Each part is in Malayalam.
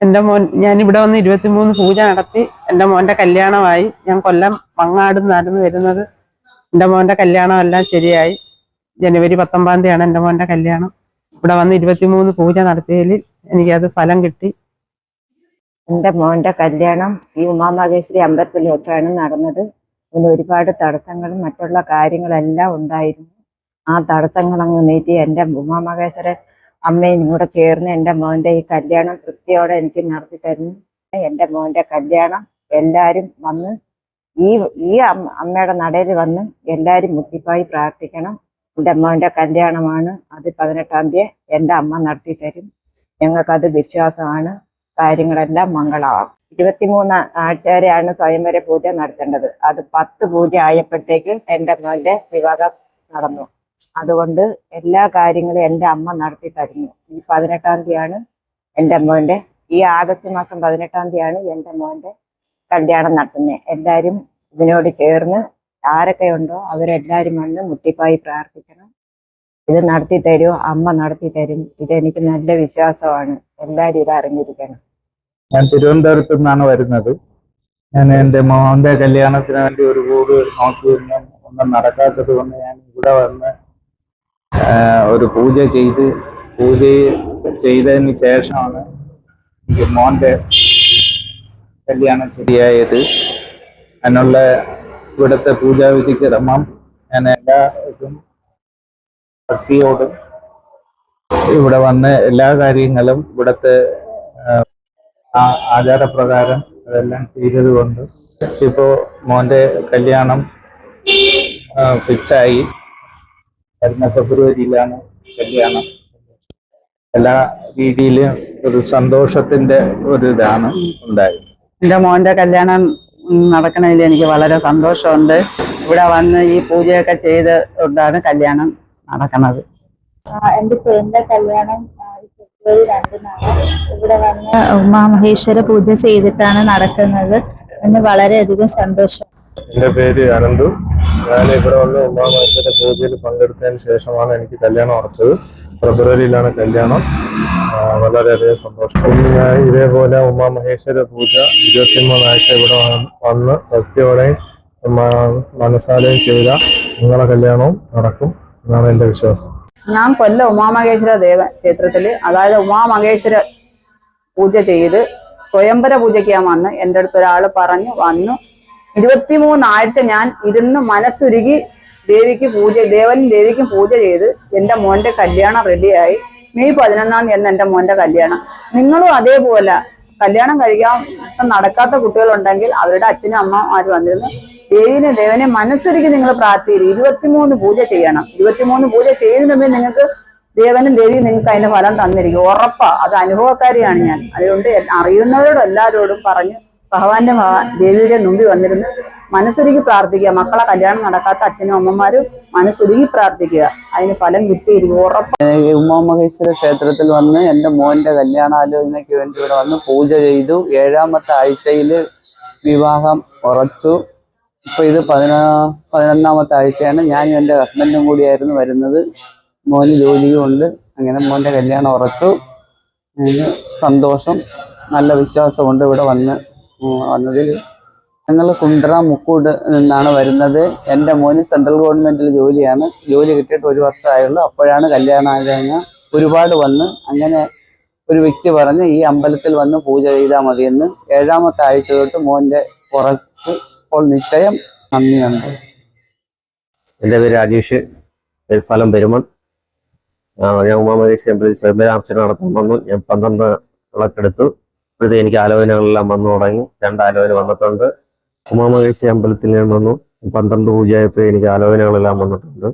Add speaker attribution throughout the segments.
Speaker 1: എന്റെ മോൻ ഞാൻ ഇവിടെ വന്ന് ഇരുപത്തിമൂന്ന് പൂജ നടത്തി എന്റെ മോന്റെ കല്യാണമായി. ഞാൻ കൊല്ലം മങ്ങാട് നിന്നായിരുന്നു വരുന്നത്. എന്റെ മോന്റെ കല്യാണം എല്ലാം ശരിയായി. ജനുവരി പത്തൊമ്പതാം തീയതിയാണ് എന്റെ മോന്റെ കല്യാണം. ഇവിടെ വന്ന് ഇരുപത്തിമൂന്ന് പൂജ നടത്തിയതിൽ എനിക്കത് ഫലം കിട്ടി.
Speaker 2: എന്റെ മോന്റെ കല്യാണം ഈ ഉമാമഹേശ്വരി അമ്പലത്തിൽ വെച്ചാണ് നടന്നത്. അതിന് ഒരുപാട് തടസ്സങ്ങളും മറ്റുള്ള കാര്യങ്ങളെല്ലാം ഉണ്ടായിരുന്നു. ആ തടസ്സങ്ങളങ്ങ് നീട്ടി എന്റെ ഉമാമഹേശ്വര അമ്മയും കൂടെ ചേർന്ന് എന്റെ മോന്റെ ഈ കല്യാണം തൃപ്തിയോടെ എനിക്ക് നടത്തി തരുന്നു. എന്റെ മോന്റെ കല്യാണം എല്ലാരും വന്ന് ഈ ഈ അമ്മയുടെ നടയിൽ വന്ന് എല്ലാരും മുട്ടിപ്പായി പ്രാർത്ഥിക്കണം. എന്റെ മോന്റെ കല്യാണമാണ്. അത് പതിനെട്ടാം തീയതി എന്റെ അമ്മ നടത്തി തരും. ഞങ്ങൾക്കത് വിശ്വാസമാണ്. കാര്യങ്ങളെല്ലാം മംഗളമാകും. ഇരുപത്തിമൂന്ന് ആഴ്ച വരെയാണ് സ്വയംവര പൂജ നടത്തേണ്ടത്. അത് പത്ത് പൂജ ആയപ്പോഴത്തേക്ക് എന്റെ മോന്റെ വിവാഹം നടന്നു. അതുകൊണ്ട് എല്ലാ കാര്യങ്ങളും എന്റെ അമ്മ നടത്തി തരുന്നു. ഈ പതിനെട്ടാം തീയതിയാണ് എന്റെ മോന്റെ ഈ ആഗസ്റ്റ് മാസം പതിനെട്ടാം തീയതിയാണ് എന്റെ മോന്റെ കല്യാണം നടത്തുന്നത്. എല്ലാവരും ഇതിനോട് ചേർന്ന് ആരൊക്കെ ഉണ്ടോ അവരെല്ലാവരും വന്ന് മുട്ടിപ്പായി പ്രാർത്ഥിക്കണം. ഇത് നടത്തി തരുമോ അമ്മ നടത്തി തരും. ഇതെനിക്ക് നല്ല വിശ്വാസമാണ്. എല്ലാവരും ഇത് അറിഞ്ഞിരിക്കണം.
Speaker 3: ഞാൻ തിരുവനന്തപുരത്ത് നിന്നാണ് വരുന്നത്. ഞാൻ എന്റെ മോന്റെ കല്യാണത്തിന് വേണ്ടി ഒരു വീട് നോക്കിയിരുന്നു. ഒന്നും നടക്കാത്തത് കൊണ്ട് ഞാൻ ഇവിടെ വന്ന് ഒരു പൂജ ചെയ്ത് പൂജ ചെയ്തതിന് ശേഷമാണ് മോന്റെ കല്യാണം ശരിയായത്. അതിനുള്ള ഇവിടുത്തെ പൂജാവിധിക്ക് ക്രമം ഞാൻ എല്ലാവർക്കും ഭക്തിയോടും ഇവിടെ വന്ന് എല്ലാ കാര്യങ്ങളും ഇവിടുത്തെ ആചാരപ്രകാരം അതെല്ലാം ചെയ്തത് കൊണ്ട് ഇപ്പോ മോന്റെ കല്യാണം ഫിക്സായി വരുന്ന ഫെബ്രുവരിയിലാണ് കല്യാണം. എല്ലാ രീതിയിലും ഒരു സന്തോഷത്തിന്റെ ഒരു ഇതാണ് ഉണ്ടായത്.
Speaker 1: എന്റെ മോന്റെ കല്യാണം നടക്കണതിൽ എനിക്ക് വളരെ സന്തോഷമുണ്ട്. ഇവിടെ വന്ന് ഈ പൂജയൊക്കെ ചെയ്ത് കൊണ്ടാണ് കല്യാണം നടക്കുന്നത്
Speaker 4: എന്റെ ചേന്റെ കല്യാണം ഫെബ്രുവരി രണ്ടിനാണ്. ഇവിടെ വന്ന് ഉമാമഹേശ്വര പൂജ ചെയ്തിട്ടാണ് നടക്കുന്നത്. എന്ന് വളരെയധികം സന്തോഷം.
Speaker 5: എന്റെ പേര് അനന്തു. ഞാൻ ഇവിടെ വന്ന് ഉമാമഹേശ്വര പൂജയിൽ പങ്കെടുത്തതിന് ശേഷമാണ് എനിക്ക് കല്യാണം ഉറച്ചത്. ഫെബ്രുവരിയിലാണ് കല്യാണം. വളരെയധികം സന്തോഷം. ഞാൻ ഇതേപോലെ ഉമാമഹേശ്വര പൂജ ഇരുപത്തിമൂന്നാഴ്ച ഇവിടെ വന്ന് ഭക്തിയോടെയും മനസ്സാലയും ചെയ്ത നിങ്ങളെ കല്യാണവും നടക്കും എന്നാണ് എന്റെ വിശ്വാസം.
Speaker 6: ഞാൻ കൊല്ല ഉമാമഹേശ്വര ദേവ ക്ഷേത്രത്തിൽ അതായത് ഉമാമഹേശ്വര പൂജ ചെയ്ത് സ്വയംവര പൂജയ്ക്ക് ഞാൻ വന്ന് എന്റെ അടുത്ത് ഒരാൾ പറഞ്ഞു വന്നു ഇരുപത്തിമൂന്ന് ആഴ്ച ഞാൻ ഇരുന്ന് മനസ്സുരുകി ദേവിക്ക് പൂജ ദേവനും ദേവിക്കും പൂജ ചെയ്ത് എന്റെ മോന്റെ കല്യാണം റെഡിയായി മെയ് പതിനൊന്നാം തീയതി എന്റെ മോന്റെ കല്യാണം. നിങ്ങളും അതേപോലെ കല്യാണം കഴിക്കാൻ നടക്കാത്ത കുട്ടികളുണ്ടെങ്കിൽ അവരുടെ അച്ഛനും അമ്മമാർ വന്നിരുന്നു? ദേവിനെ ദേവനെ മനസ്സൊരുക്കി നിങ്ങൾ പ്രാർത്ഥിക്കുക ഇരുപത്തിമൂന്ന് പൂജ ചെയ്യണം. ഇരുപത്തിമൂന്ന് പൂജ ചെയ്യുന്നതിന് മുമ്പേ നിങ്ങൾക്ക് ദേവനും ദേവിയും നിങ്ങൾക്ക് അതിന്റെ ഫലം തന്നിരിക്കും. ഉറപ്പാ. അത് അനുഭവക്കാരിയാണ് ഞാൻ. അതുകൊണ്ട് അറിയുന്നവരോടും എല്ലാവരോടും പറഞ്ഞ് ഭഗവാന്റെ ദേവിയുടെ മുമ്പിൽ വന്നിരുന്ന് മനസ്സൊരുക്കി പ്രാർത്ഥിക്കുക. മക്കളെ കല്യാണം നടക്കാത്ത അച്ഛനും അമ്മമാരും മനസ്സൊരുക്കി പ്രാർത്ഥിക്കുക. അതിന് ഫലം കിട്ടിയിരിക്കും. ഉറപ്പ്
Speaker 7: ഉമ്മഹേശ്വര ക്ഷേത്രത്തിൽ വന്ന് എന്റെ മോന്റെ കല്യാണാലോചനയ്ക്ക് വേണ്ടി ഇവിടെ വന്ന് പൂജ ചെയ്തു. ഏഴാമത്തെ ആഴ്ചയിൽ വിവാഹം ഉറച്ചു. ഇപ്പൊ ഇത് പതിനാ പതിനൊന്നാമത്തെ ആഴ്ചയാണ്. ഞാനും എന്റെ ഹസ്ബൻഡും കൂടിയായിരുന്നു വരുന്നത്. മോന് ജോലിയും ഉണ്ട്. അങ്ങനെ മോന്റെ കല്യാണം ഉറച്ചു. സന്തോഷം നല്ല വിശ്വാസമുണ്ട് ഇവിടെ വന്ന്. വന്നതിൽ ഞങ്ങൾ കുണ്ട്ര മുക്കൂട് നിന്നാണ് വരുന്നത് എന്റെ മോന് സെൻട്രൽ ഗവൺമെന്റിൽ ജോലിയാണ് ജോലി കിട്ടിയിട്ട് ഒരു വർഷമായുള്ളൂ അപ്പോഴാണ് കല്യാണാലോചന ഒരുപാട് വന്ന് അങ്ങനെ ഒരു വ്യക്തി പറഞ്ഞ് ഈ അമ്പലത്തിൽ വന്ന് പൂജ ചെയ്താൽ മതിയെന്ന് ഏഴാമത്തെ ആഴ്ച തൊട്ട് മോന്റെ കുറച്ച് ഇപ്പോൾ നിശ്ചയം നന്ദിയുണ്ട്
Speaker 8: എന്റെ പേര് രാജേഷ് ഫലം പെരുമൺ ഞാൻ ഉമാമഹേശ്വരി ടെമ്പിളിൽ അർച്ചന വന്നു ഞാൻ പന്ത്രണ്ട് വിളക്കെടുത്തു ഇപ്പോഴത്തെ എനിക്ക് ആലോചനകളെല്ലാം വന്നു തുടങ്ങി. രണ്ട് ആലോചന വന്നിട്ടുണ്ട്. ഉമാമഹേശ്വരി അമ്പലത്തിൽ ഞാൻ വന്നു. പന്ത്രണ്ട് പൂജയായപ്പോൾ എനിക്ക് ആലോചനകളെല്ലാം വന്നിട്ടുണ്ട്.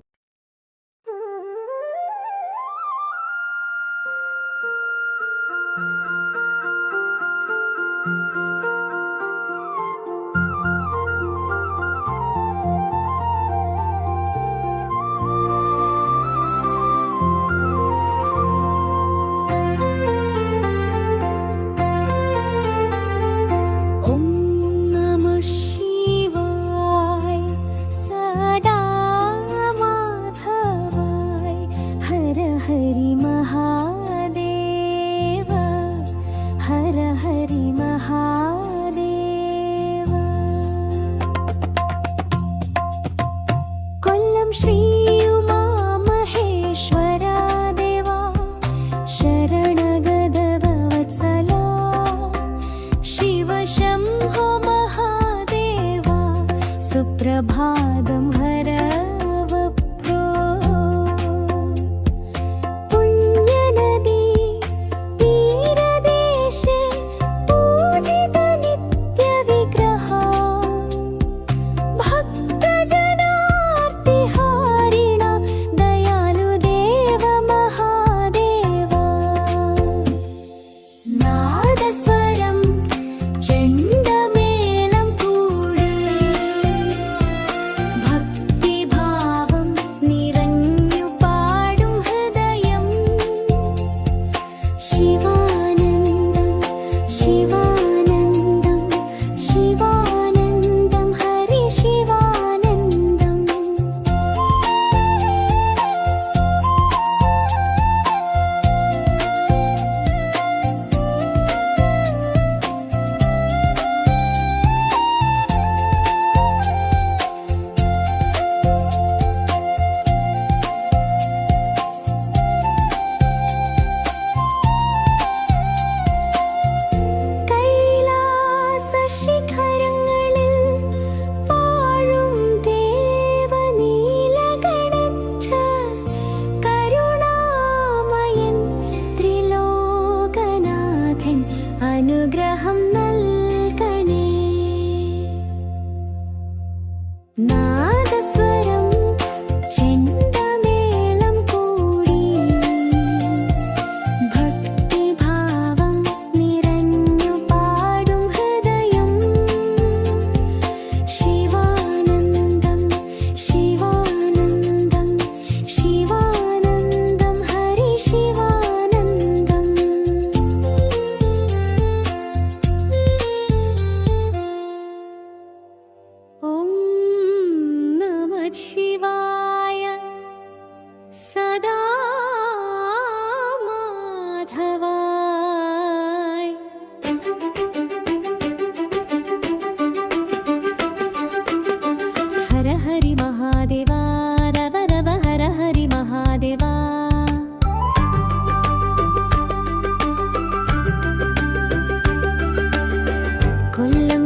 Speaker 9: प्रभादम्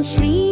Speaker 9: sleep.